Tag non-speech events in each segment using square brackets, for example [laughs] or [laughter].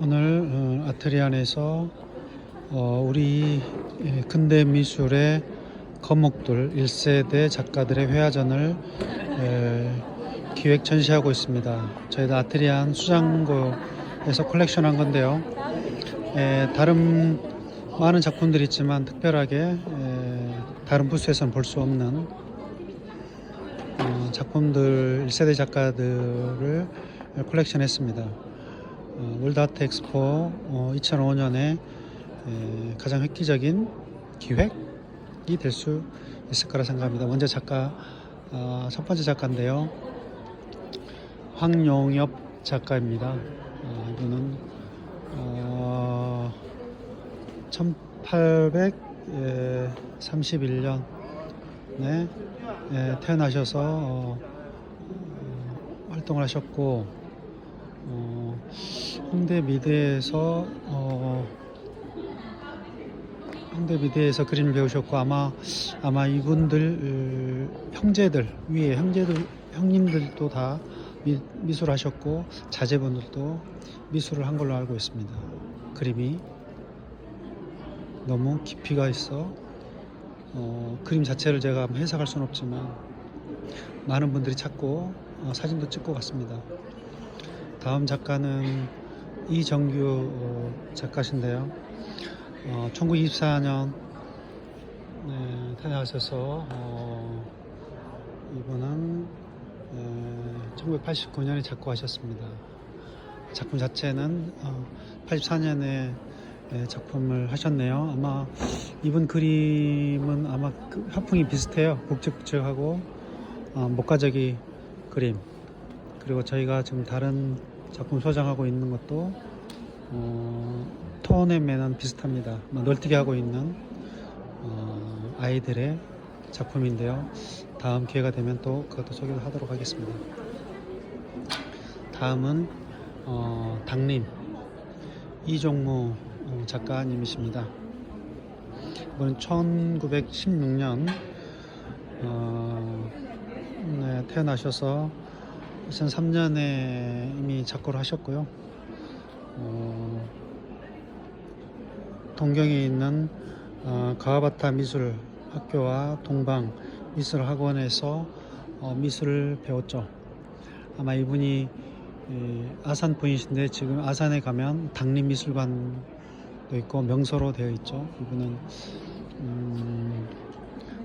오늘 어, 아트리안에서 어, 우리 예, 근대 미술의 거목들 1세대 작가들의 회화전을 에, 기획 전시하고 있습니다. 저희도 아트리안 수장고에서 컬렉션한 건데요. 에, 다른 많은 작품들이 있지만 특별하게 에, 다른 부스에서는 볼 수 없는 어, 작품들 1세대 작가들을 컬렉션했습니다. 어, 월드 아트 엑스포 어, 2005년에 가장 획기적인 기획이 될 수 있을 거라 생각합니다. 먼저 작가 어, 첫 번째 작가인데요. 황용엽 작가입니다. 어, 이분은 어, 1831년에 예, 태어나셔서 어, 어, 활동을 하셨고 어, 홍대 미대에서 어, 홍대 미대에서 그림을 배우셨고 아마 아마 이분들 어, 형제들 위에 형제들 형님들도 다 미, 미술 하셨고 자제분들도 미술을 한 걸로 알고 있습니다. 그림이 너무 깊이가 있어 어, 그림 자체를 제가 해석할 수는 없지만 많은 분들이 찾고 어, 사진도 찍고 갔습니다. 다음 작가는 이정규 어, 작가신데요. 어, 1924년 네, 태어나셔서 어, 이분은 에, 1989년에 작고하셨습니다. 작품 자체는 어, 84년에 작품을 하셨네요. 아마 이분 그림은 아마 그 화풍이 비슷해요. 북적북적하고 어, 목가적이 그림. 그리고 저희가 지금 다른 작품 소장하고 있는 것도 어, 매는 비슷합니다. 뭐 널뛰게 하고 있는 어, 아이들의 작품인데요. 다음 기회가 되면 또 그것도 소개를 하도록 하겠습니다. 다음은 어, 당림 이종무 어, 작가님이십니다. 이번은 1916년 어, 네, 태어나셔서 2003년에 이미 작고를 하셨고요. 어, 동경에 있는 어, 가와바타 미술 학교와 동방 미술 학원에서 어, 미술을 배웠죠. 아마 이분이 이, 아산 분이신데 지금 아산에 가면 당림미술관도 있고 명소로 되어 있죠. 이분은 음,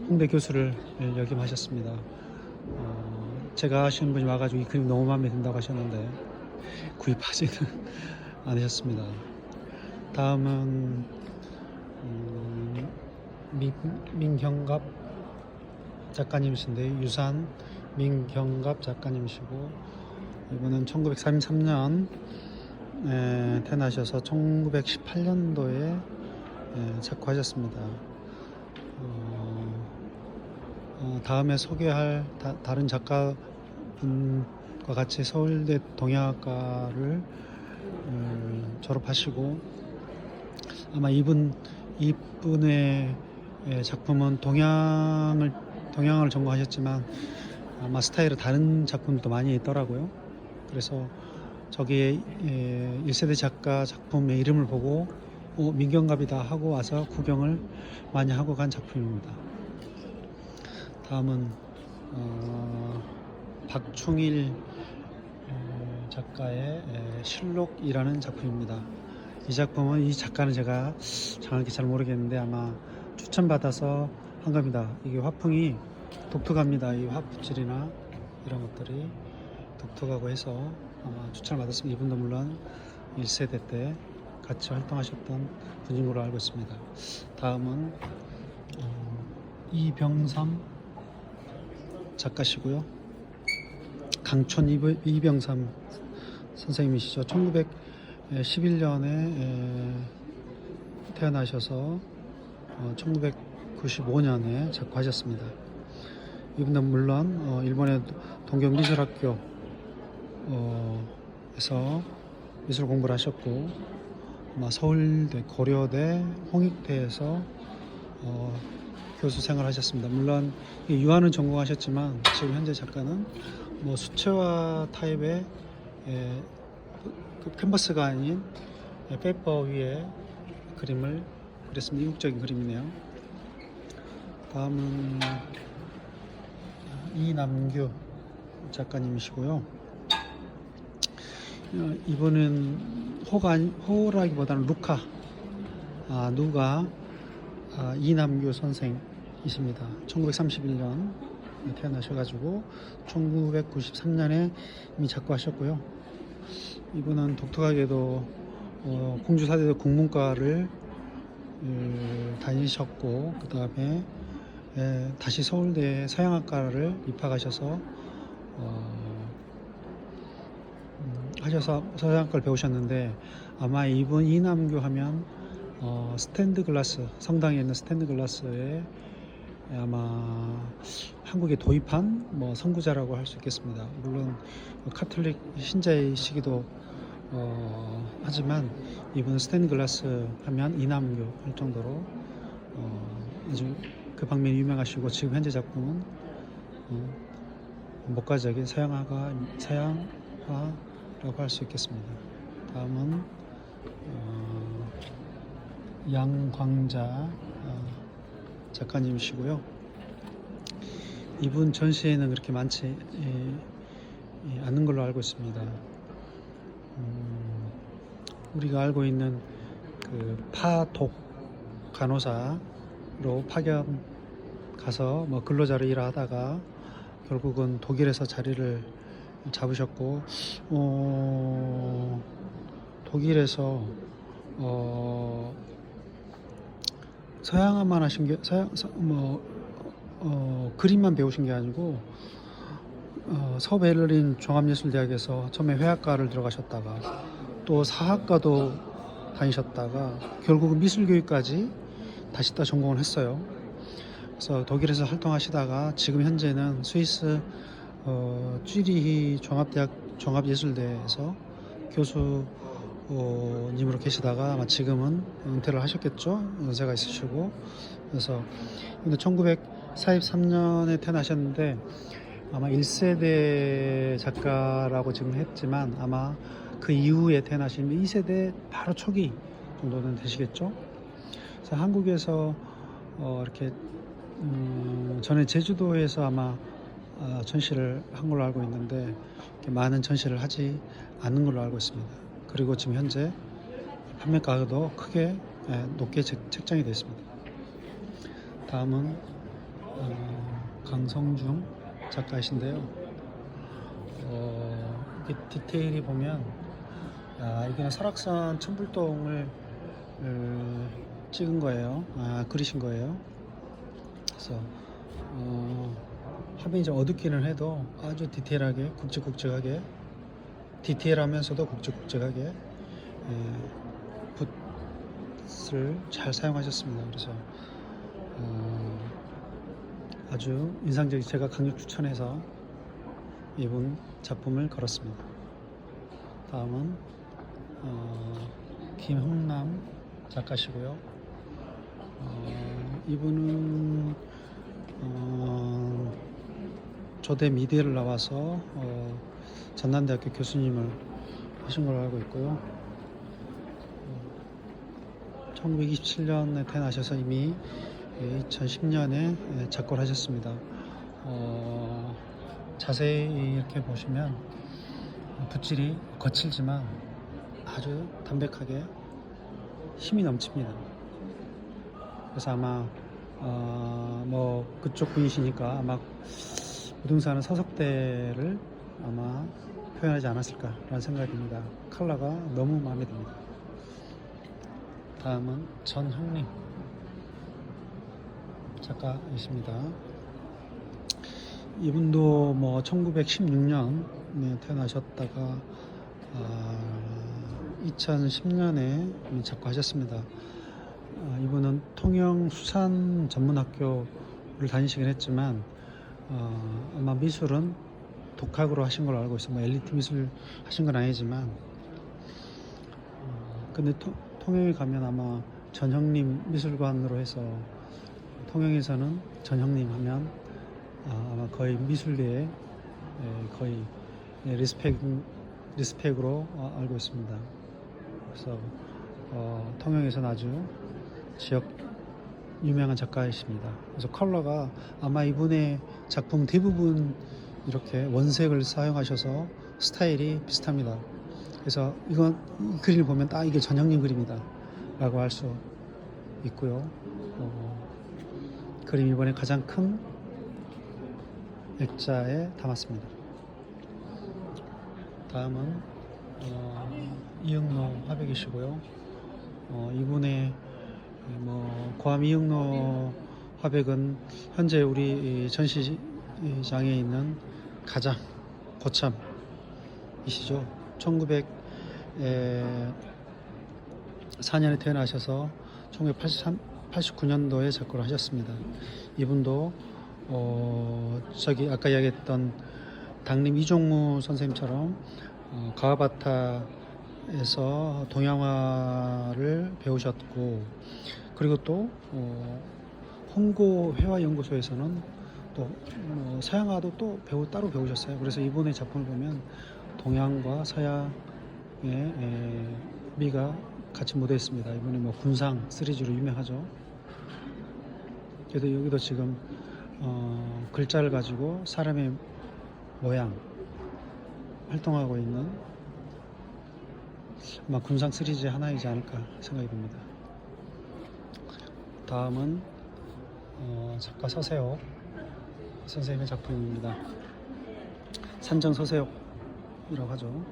홍대 교수를 역임하셨습니다. 어, 제가 아시는 분이 와가지고 이 그림 너무 마음에 든다고 하셨는데 구입하지는 [laughs] 않으셨습니다. 다음은 음, 민, 민경갑 작가님이신데 유산 민경갑 작가님이시고 이분은 1933년 에, 태어나셔서 1918년도에 에, 작고하셨습니다. 어, 어, 다음에 소개할 다, 른 작가 분과 같이 서울대 동양학과를 음, 졸업하시고 아마 이분 이분의 에, 작품은 동양을 동양을 전공하셨지만 아마 스타일은 다른 작품도 많이 있더라고요. 그래서 저기에 에, 1세대 작가 작품의 이름을 보고 어, 민경갑이다 하고 와서 구경을 많이 하고 간 작품입니다. 다음은 어, 박충일 에, 작가의 에, 실록이라는 작품입니다. 이 작품은 이 작가는 제가 정확히 잘 모르겠는데 아마 추천받아서 한 겁니다. 이게 화풍이 독특합니다. 이 화푸질이나 이런 것들이 독특하고 해서 아마 추천을 받았으면 이분도 물론 1세대 때 같이 활동하셨던 분인 걸로 알고 있습니다. 다음은 어, 이병삼 작가시고요. 강촌 이병- 이병삼 선생님이시죠. 1911년에 태어나셔서 1995년에 작고하셨습니다. 이분은 물론 어, 일본의 동경 미술학교 어, 에서 미술 공부를 하셨고 서울대, 고려대, 홍익대에서 어, 교수 생활을 하셨습니다. 물론 이 유아는 전공하셨지만 지금 현재 작가는 뭐 수채화 타입의 에, 그 캔버스가 아닌 예, 페이퍼 위에 그림을 그렸습니다. 이국적인 그림이네요. 다음은 이남규 작가님이시고요. 어, 이분은 호가 아니- 호라기보다는 루카 아, 누가 아, 이남규 선생이십니다. 1931년 태어나셔가지고 1993년에 이미 작고하셨고요. 이분은 독특하게도 어, 공주사대도 국문과를 음, 다니셨고 그 다음에 다시 서울대 서양학과를 입학하셔서 어, 음, 하셔서 서양학과를 배우셨는데 아마 이분 이남규 하면 어, 스탠드 글라스 성당에 있는 스탠드 글라스에 아마 한국에 도입한 뭐 선구자라고 할 수 있겠습니다. 물론 카톨릭 신자이시기도 어, 하지만 이분은 스탠드 글라스 하면 이남규 할 정도로 어, 아주 그 방면이 유명하시고 지금 현재 작품은 어, 목가적인 서양화가 서양화라고 할 수 있겠습니다. 다음은 어, 양광자 어, 작가님이시고요. 이분 전시회는 그렇게 많지 예, 예, 않는 걸로 알고 있습니다. 음, 우리가 알고 있는 그 파독 간호사로 파견 가서 뭐 근로자로 일하다가 결국은 독일에서 자리를 잡으셨고 어, 독일에서 어, 서양화만 하신 게 서양 서, 뭐 어, 그림만 배우신 게 아니고 어, 서베를린 종합예술대학에서 처음에 회화과를 들어가셨다가 또 사학과도 다니셨다가 결국은 미술교육까지 다시 또 전공을 했어요. 그래서 독일에서 활동하시다가 지금 현재는 스위스 어, 쥐리히 종합대학 종합예술대에서 교수 어, 님으로 계시다가 아마 지금은 은퇴를 하셨겠죠. 연세가 있으시고 그래서 근데 1943년에 태어나셨는데 아마 1세대 작가라고 지금 했지만 아마 그 이후에 태어나신 2세대 바로 초기 정도는 되시겠죠. 그래서 한국에서 어, 이렇게 음, 전에 제주도에서 아마 어, 전시를 한 걸로 알고 있는데 많은 전시를 하지 않는 걸로 알고 있습니다. 그리고 지금 현재 판매가도 크게 예, 높게 책- 책정이 되어 있습니다. 다음은 어, 강성중 작가이신데요. 어, 디테일이 보면 아, 이거는 설악산 천불동을 어, 찍은 거예요. 아, 그리신 거예요. 그래서 어, 화면이 좀 어둡기는 해도 아주 디테일하게 굵직굵직하게 디테일하면서도 굵직굵직하게 예, 붓을 잘 사용하셨습니다. 그래서 어, 아주 인상적인 제가 강력 추천해서 이분 작품을 걸었습니다. 다음은 어, 김흥남 작가시고요. 어, 이분은 어, 조대 미대를 나와서 어, 전남대학교 교수님을 하신 걸로 알고 있고요. 1927년에 태어나셔서 이미 2010년에 작고를 하셨습니다. 어, 자세히 이렇게 보시면 붓질이 거칠지만 아주 담백하게 힘이 넘칩니다. 그래서 아마 어, 뭐 그쪽 분이시니까 아마 부동산은 서석대를 아마 표현하지 않았을까라는 생각이 듭니다. 컬러가 너무 마음에 듭니다. 다음은 전형님 작가이십니다. 이분도 뭐 1916년에 태어나셨다가 아, 2010년에 작가하셨습니다. 아, 이분은 통영 수산 전문학교를 다니시긴 했지만 어, 아마 미술은 독학으로 하신 걸로 알고 있어요. 뭐 엘리트 미술 하신 건 아니지만 어, 근데 토- 통영에 가면 아마 전형님 미술관으로 해서 통영에서는 전형님 하면 아, 아마 거의 미술계의 예, 거의 예, 리스펙 리스펙으로 어, 알고 있습니다. 그래서 어, 통영에서는 아주 지역 유명한 작가이십니다. 그래서 컬러가 아마 이분의 작품 대부분 이렇게 원색을 사용하셔서 스타일이 비슷합니다. 그래서 이건 이 그림을 보면 딱 이게 전형님 그림이다 라고 할 수 있고요. 어, 그림 이번에 가장 큰 액자에 담았습니다. 다음은 어, 이응노 화백이시고요. 어, 이분의 뭐 고암 이응노 화백은 현재 우리 이 전시장에 있는 가장 고참이시죠. 1904년에 태어나셔서 1989년도에 작고를 하셨습니다. 이분도 어, 저기 아까 이야기했던 당림 이종무 선생님처럼 어, 가와바타에서 동양화를 배우셨고 그리고 또 어, 홍고 회화연구소에서는 또 어, 서양화도 또 배우 따로 배우셨어요. 그래서 이분의 작품을 보면 동양과 서양의 에, 미가 같이 있습니다. 이분이 뭐 군상 시리즈로 유명하죠. 그래도 여기도 지금 어, 글자를 가지고 사람의 모양 활동하고 있는 아마 군상 시리즈의 하나이지 않을까 생각이 듭니다. 다음은 어, 작가 서세옥 선생님의 작품입니다. 산정 서세옥이라고 하죠.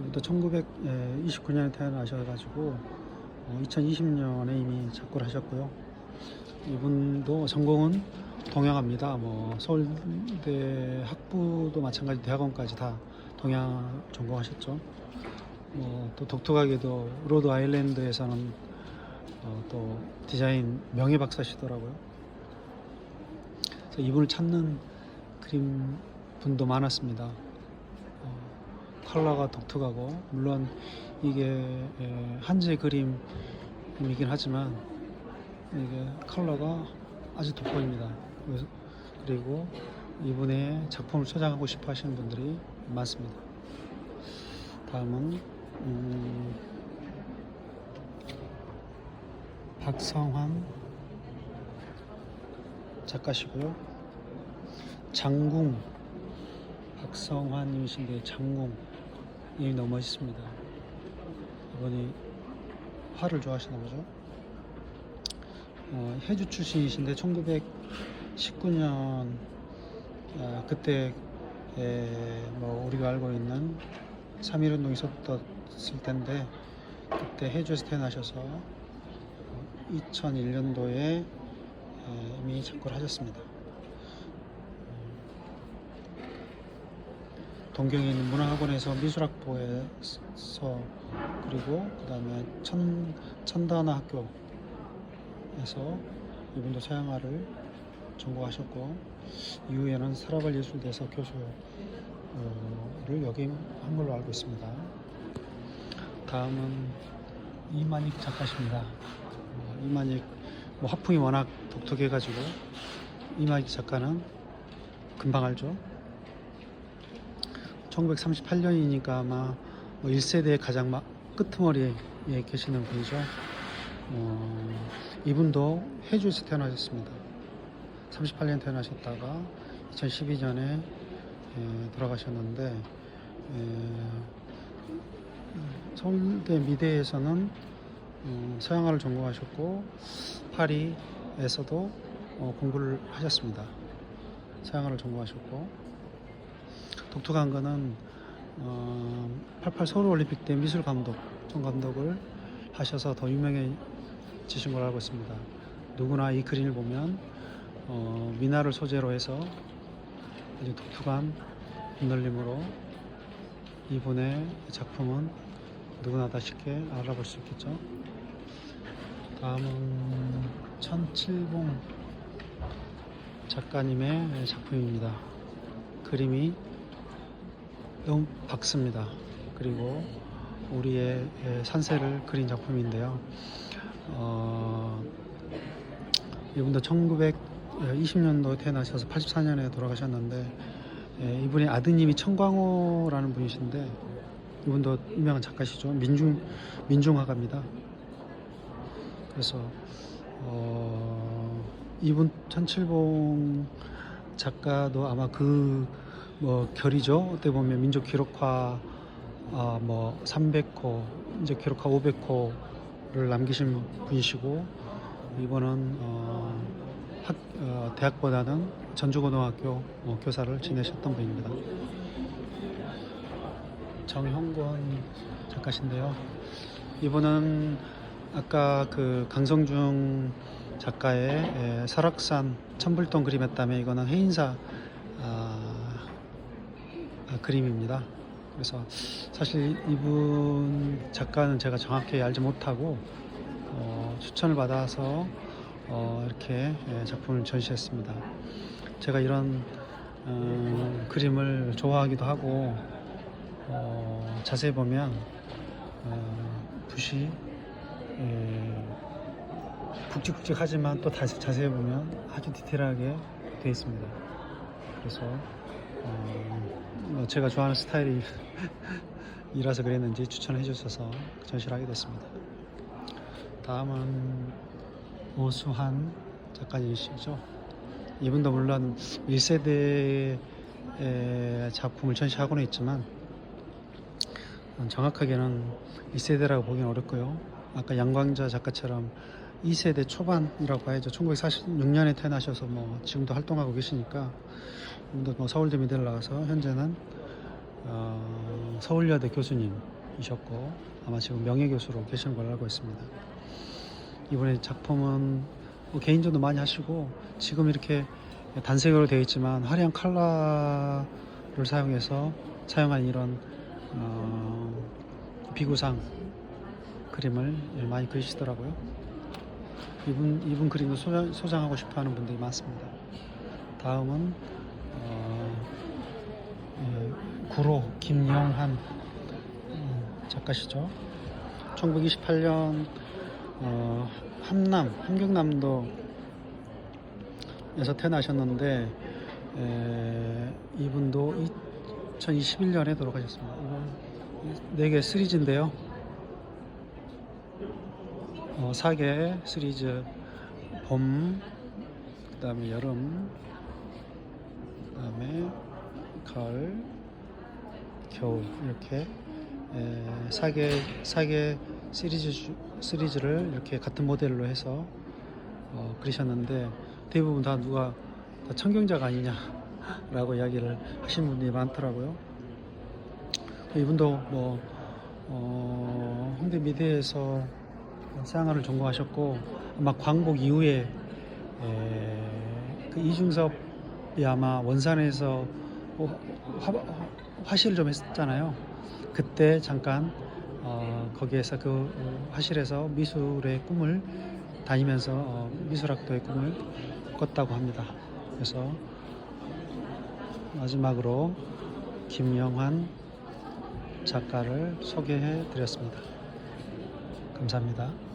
이분도 1929년에 태어나셔가지고 2020년에 이미 작고를 하셨고요. 이분도 전공은 동양화입니다. 뭐 서울대 학부도 마찬가지 대학원까지 다 동양 전공하셨죠. 뭐 또 독특하게도 로드 아일랜드에서는 어, 또 디자인 명예 박사시더라고요. 이분을 찾는 그림 분도 많았습니다. 어, 컬러가 독특하고 물론 이게 에, 한지 그림이긴 하지만 이게 컬러가 아주 돋보입니다. 그리고 이분의 작품을 소장하고 싶어 하시는 분들이 많습니다. 다음은 음, 박성환 작가시고요. 장궁 박성환님이신데 장궁 이름이 너무 멋있습니다. 이분이 화를 좋아하시나 보죠. 어, 해주 출신이신데 1919년 아, 그때 에, 뭐 우리가 알고 있는 3.1운동이 있었을 텐데 그때 해주에서 태어나셔서 2001년도에 이미 작고를 하셨습니다. 동경에 있는 문화학원에서 미술학부에서 그리고 그 다음에 천, 천단화 학교에서 이분도 서양화를 전공하셨고 이후에는 사라발 예술대에서 교수를 역임한 걸로 알고 있습니다. 다음은 이만익 작가십니다. 어, 이만익 뭐 화풍이 워낙 독특해가지고 이만익 작가는 금방 알죠. 1938년이니까 아마 뭐 1세대의 가장 막 끄트머리에 계시는 분이죠. 어, 이분도 해주에서 태어나셨습니다. 38년 태어나셨다가 2012년에 돌아가셨는데 에, 서울대 미대에서는 어, 서양화를 전공하셨고 파리에서도 어, 공부를 하셨습니다. 서양화를 전공하셨고 독특한 거는 어, 88 서울 올림픽 때 미술 감독, 총 감독을 하셔서 더 유명해지신 걸로 알고 있습니다. 누구나 이 그림을 보면 어, 미나를 소재로 해서 아주 독특한 빛놀림으로 이분의 작품은 누구나 다 쉽게 알아볼 수 있겠죠. 다음은 천칠봉 작가님의 작품입니다. 그림이 너무 밝습니다. 그리고 우리의 산세를 그린 작품인데요. 어, 이분도 1920년도 태어나셔서 84년에 돌아가셨는데 예, 이분의 아드님이 청광호라는 분이신데 이분도 유명한 작가시죠. 민중 민중화가입니다. 그래서 어, 이분 천칠봉 작가도 아마 그 뭐 결이죠. 어떻게 보면 민족 기록화 아, 뭐 300호, 이제 기록화 500호를 남기신 분이시고 이번은 어, 학, 어, 대학보다는 전주고등학교 어, 교사를 지내셨던 분입니다. 정형권 작가신데요. 이분은 아까 그 강성중 작가의 에, 설악산 천불동 그림했다면 이거는 해인사 아, 아, 그림입니다. 그래서 사실 이분 작가는 제가 정확히 알지 못하고 어, 추천을 받아서 어, 이렇게 예, 작품을 전시했습니다. 제가 이런 어, 그림을 좋아하기도 하고 어, 자세히 보면 어, 붓이 예, 굵직굵직하지만 또 다시 자세히 보면 아주 디테일하게 되어 있습니다. 그래서 어, 뭐 제가 좋아하는 스타일이 [laughs] 이라서 그랬는지 추천해 주셔서 전시를 하게 됐습니다. 다음은 오수한 작가님이시죠. 이분도 물론 1세대의 작품을 전시하고는 있지만 정확하게는 2세대라고 보기는 어렵고요. 아까 양광자 작가처럼 2세대 초반이라고 해야죠. 1946년에 태어나셔서 뭐 지금도 활동하고 계시니까 뭐 서울대 미대를 나가서 현재는 어, 서울여대 교수님이셨고 아마 지금 명예교수로 계시는 걸로 알고 있습니다. 이번에 작품은 뭐 개인전도 많이 하시고 지금 이렇게 단색으로 되어 있지만 화려한 컬러를 사용해서 사용한 이런 어, 비구상 그림을 많이 그리시더라고요. 이분 이분 그림을 소장, 소장하고 싶어하는 분들이 많습니다. 다음은 어, 예, 구로 김영한 음, 작가시죠. 1928년 어, 함남 함경남도에서 태어나셨는데 에, 이분도 2021년에 돌아가셨습니다. 이건 4개 시리즈인데요. 어, 4개 시리즈 봄, 그 다음에 여름, 그 다음에 가을, 겨울 이렇게 에, 4개, 4개 시리즈, 주- 시리즈를 이렇게 같은 모델로 해서 어, 그리셨는데 대부분 다 누가 다 청경자가 아니냐 라고 이야기를 하시는 분들이 많더라고요. 이분도 뭐 어, 홍대 미대에서 쌍화를 전공하셨고 아마 광복 이후에 에, 그 이중섭 이 아마 원산에서 어, 화, 화실을 좀 했잖아요. 그때 잠깐 어, 거기에서 그 어, 화실에서 미술의 꿈을 다니면서 어, 미술학도의 꿈을 꿨다고 합니다. 그래서 마지막으로 김영환 작가를 소개해 드렸습니다. 감사합니다.